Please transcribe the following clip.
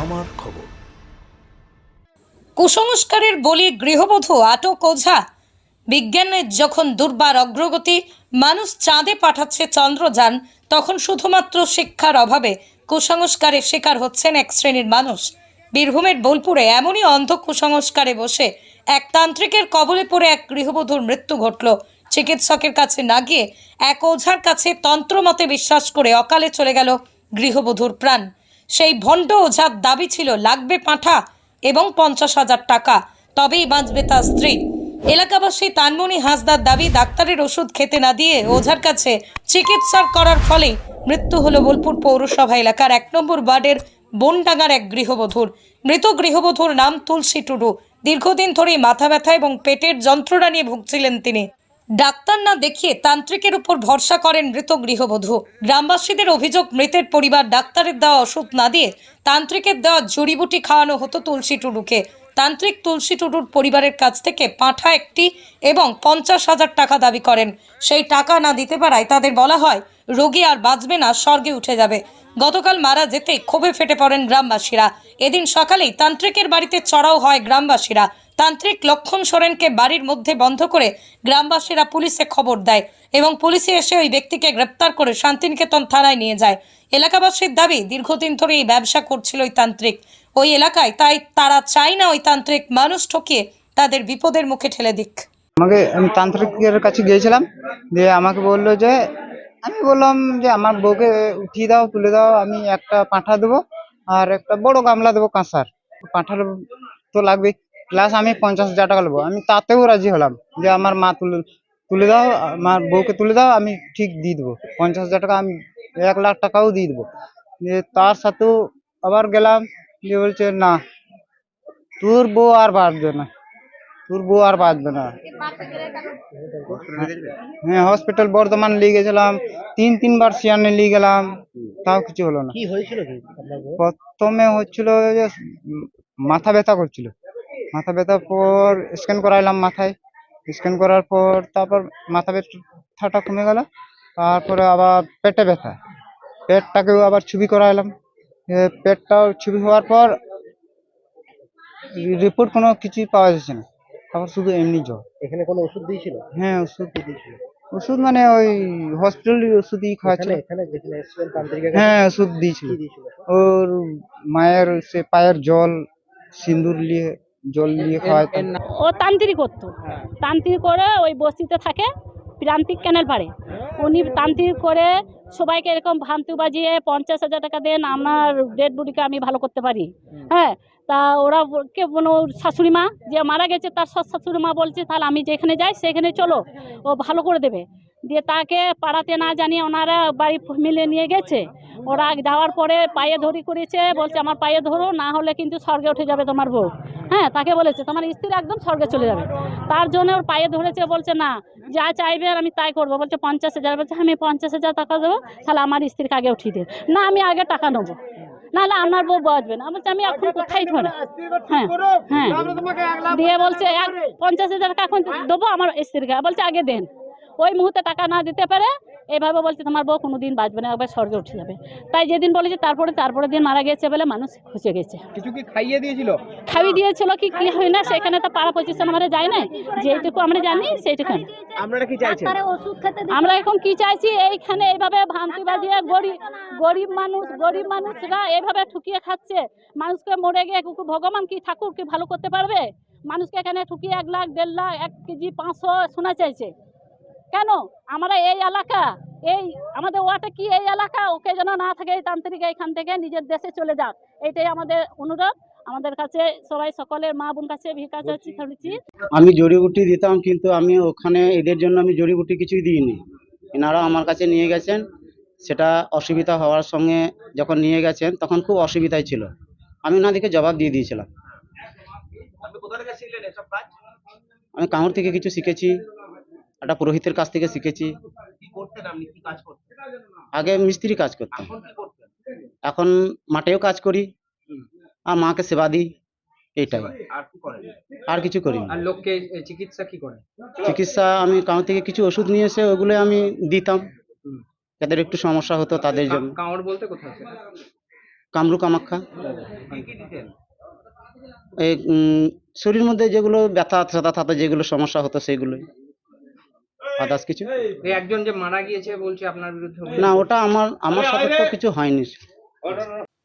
আমার খবর। কুসংস্কারের বলি গৃহবধূ আটক ওঝা। বিজ্ঞানের যখন দুর্বার অগ্রগতি, মানুষ চাঁদে পাঠাচ্ছে চন্দ্রযান, তখন শুধুমাত্র শিক্ষার অভাবে কুসংস্কারের শিকার হচ্ছেন এক শ্রেণির মানুষ। বীরভূমের বোলপুরে এমনই অন্ধ কুসংস্কারে বসে এক তান্ত্রিকের কবলে পড়ে এক গৃহবধূর মৃত্যু ঘটল। চিকিৎসকের কাছে না গিয়ে এক ওঝার কাছে তন্ত্রমতে বিশ্বাস করে অকালে চলে গেল গৃহবধূর প্রাণ। সেই ভণ্ড ওঝার দাবি ছিল, লাগবে পাঁঠা এবং পঞ্চাশ হাজার টাকা, তবেই বাঁচবে তার স্ত্রী। এলাকাবাসী তানমণি হাসদার দাবি ডাক্তারের ওষুধ খেতে না দিয়ে ওঝার কাছে চিকিৎসা করার ফলে মৃত্যু হলো বোলপুর পৌরসভা এলাকার এক নম্বর ওয়ার্ডের বনডাঙ্গার এক গৃহবধূর। মৃত গৃহবধূর নাম তুলসী টুডু। দীর্ঘদিন ধরেই মাথা ব্যথা এবং পেটের যন্ত্রণা নিয়ে ভুগছিলেন তিনি। ডাক্তার না দেখিয়ে তান্ত্রিকের উপর ভরসা করেন মৃত গৃহবধূ। গ্রামবাসীদের অভিযোগ, মৃতের পরিবার ডাক্তারের দেওয়া ওষুধ না দিয়ে তান্ত্রিকের দেওয়া জড়িবুটি খাওয়ানো হতো তুলসী টুডুকে। তান্ত্রিক তুলসী টুডুর পরিবারের কাছ থেকে পাঁঠা একটি এবং পঞ্চাশ হাজার টাকা দাবি করেন। সেই টাকা না দিতে পারায় তাদের বলা হয়, রোগী আর বাঁচবে না, স্বর্গে উঠে যাবে। গতকাল মারা যেতে ক্ষোভে ফেটে পড়েন গ্রামবাসীরা। এদিন সকালেই তান্ত্রিকের বাড়িতে চড়াও হয় গ্রামবাসীরা। তান্ত্রিক লক্ষণ সোরেনকে বাড়ির মধ্যে বন্ধ করে গ্রামবাসীরা পুলিশে খবর দেয় এবং পুলিশে এসে ওই ব্যক্তিকে গ্রেপ্তার করে শান্তিনিকেতন থানায় নিয়ে যায়। এলাকাবাসীর দাবি, দীর্ঘদিন ধরে এই ব্যবসা করছিল ওই তান্ত্রিক। ওই এলাকায় তাই তারা চায় না ওই তান্ত্রিক মানুষ ঠকিয়ে তাদের বিপদের মুখে ঠেলে দিক। আমাকে আমি তান্ত্রিকের কাছে গিয়েছিলাম, দিয়ে আমাকে বলল যে, আমি বললাম যে, আমার বউকে উঠিয়ে দাও, তুলে দাও, আমি একটা পাঁঠা দেবো আর একটা বড় গামলা দেবো কাঁসার। পাঁঠার তো লাগবে প্লাস আমি পঞ্চাশ হাজার টাকা নেব আমি তাতেও রাজি হলাম যে আমার মা তুলে তুলে দাও আমার বউকে তুলে দাও আমি ঠিক দিয়ে দেবো। পঞ্চাশ হাজার টাকা আমি এক লাখ টাকাও দিয়ে দেবো। দিয়ে তার সাথেও আবার গেলাম দিয়ে বলছে না তোর বউ আর বাঁচবে না। তোর বউ আর বাঁচবে না। হ্যাঁ হসপিটাল বর্ধমান নিয়ে গেছিলাম তিন তিনবার সিয়ানে নিয়ে গেলাম তাও কিছু হলো না। কি হয়েছিল কি আপনার বউ? প্রথমে হচ্ছিল যে উম মাথা ব্যথা করছিল। মাথা ব্যথার পর স্ক্যান করাইলাম মাথায়। স্ক্যান করার পর তারপর মাথা ব্যথাটা কমে গেল তারপরে আবার পেটে ব্যথা। পেটটাকেও আবার ছবি করাইলাম। পেটটাও ছবি হওয়ার পর রিপোর্ট কোনো কিছুই পাওয়া যাচ্ছে না। তারপর শুধু এমনি জ্বর। এখানে কোনো ওষুধ দিয়েছিল? হ্যাঁ ওষুধ। দিয়েছিল? ওষুধ মানে ওই হসপিটালের ওষুধই খাওয়াচ্ছিল। হ্যাঁ ওষুধ দিয়েছিল। দিয়েছিল? ওর মায়ের সে পায়ের জল সিন্দুর নিয়ে জল ও তান্ত্রিক করতো তান্ত্রিক করে ওই বস্তিতে থাকে প্রান্তিক ক্যানেল পাড়ে। উনি তান্ত্রিক করে সবাইকে এরকম ভান্তু বাজিয়ে পঞ্চাশ হাজার টাকা দেন আমার ডেড বডিকে আমি ভালো করতে পারি। হ্যাঁ তা ওরা কে ওর শাশুড়ি মা যে মারা গেছে তার সৎ শাশুড়ি মা বলছে তাহলে আমি যেখানে যাই সেখানে চলো। ও ভালো করে দেবে। দিয়ে তাকে পাড়াতে না জানিয়ে ওনারা বাড়ি মিলে নিয়ে গেছে। ওরা যাওয়ার পরে পায়ে ধরি করেছে বলছে আমার পায়ে ধরো না হলে কিন্তু স্বর্গে উঠে যাবে তোমার বউ। হ্যাঁ তাকে বলেছে তোমার স্ত্রী একদম স্বর্গে চলে যাবে। তার জন্য ওর পায়ে ধরেছে বলছে না যা চাইবে আর আমি তাই করব। বলছে পঞ্চাশ হাজার। বলছে আমি পঞ্চাশ হাজার টাকা দেবো তাহলে আমার স্ত্রীকে আগে উঠিয়ে দেবে না আমি আগে টাকা নেব। নাহলে আমার বউ বাঁচবে না। বলছে আমি এখন কোথায় ধরে হ্যাঁ হ্যাঁ। দিয়ে বলছে এক পঞ্চাশ হাজার টাকা এখন দেবো আমার স্ত্রীকে। বলছে আগে দেন। ওই মুহূর্তে টাকা না দিতে পারে এইভাবে বলছে তোমার বউ কোনো দিন বাঁচবে না একবার স্বর্গে উঠে যাবে। তাই যেদিন বলেছে তারপরে তারপরে দিন মারা গেছে বলে মানুষ খুঁজে গেছে। কিছু কি খাইয়ে দিয়েছিল? খাইয়ে দিয়েছিল কি কি হয় না সেখানে তো পাড়া পজিশন আমরা যাই না যেটুকু আমরা জানি সেইটুকু আপনারা কি চাইছেন? আমরা এখন কি চাইছি এইখানে এইভাবে ভান্তি বাজিয়ে গরিব গরিব মানুষ গরিব মানুষরা এইভাবে ঠুকিয়ে খাচ্ছে। মানুষকে মরে গিয়ে ভগবান কি ঠাকুর কি ভালো করতে পারবে? মানুষকে এখানে ঠুকিয়ে এক লাখ দেড় লাখ এক কেজি পাঁচশো শোনা চাইছে। কেন? আমরা এই এলাকা এই আমাদের ওয়াটা কি এই এলাকা? ওকে যেন না থাকে এই তান্ত্রিক এখান থেকে নিজের দেশে চলে যাক। এটাই আমাদের অনুরোধ। আমাদের কাছে সবাই সকলের মা বোন কাছে চাচ্ছি চাচ্ছি। আমি জড়িবুটি দিতাম কিন্তু আমি ওখানে এদের জন্য আমি জড়িবুটি কিছুই দিইনি। এনারা আমার কাছে নিয়ে গেছেন। সেটা অসুবিধা হওয়ার সঙ্গে যখন নিয়ে গেছেন তখন খুব অসুবিধায় ছিল। আমি ওনাদেরকে জবাব দিয়ে দিয়েছিলাম। আমি কামড় থেকে কিছু শিখেছি। একটা পুরোহিতের কাছ থেকে শিখেছি। আগে মিস্ত্রি কাজ করতাম। এখন মাঠেও কাজ করি আর মাকে সেবা দিই এইটাই। আর কিছু করি আর লোককে চিকিৎসা কি চিকিৎসা আমি কাউর থেকে কিছু ওষুধ নিয়ে এসে ওগুলো আমি দিতাম। যাদের একটু সমস্যা হতো তাদের জন্য। কাঁড় বলতে কোথায় কামরু কামাখ্যা। এই শরীর মধ্যে যেগুলো ব্যথা ট্যাথা থাকতো যেগুলো সমস্যা হতো সেগুলোই। আদার্স কিছু? এই একজন যে মারা গিয়েছে বলছে আপনার বিরুদ্ধে না ওটা আমার আমার সাথে তো কিছু হয়নি।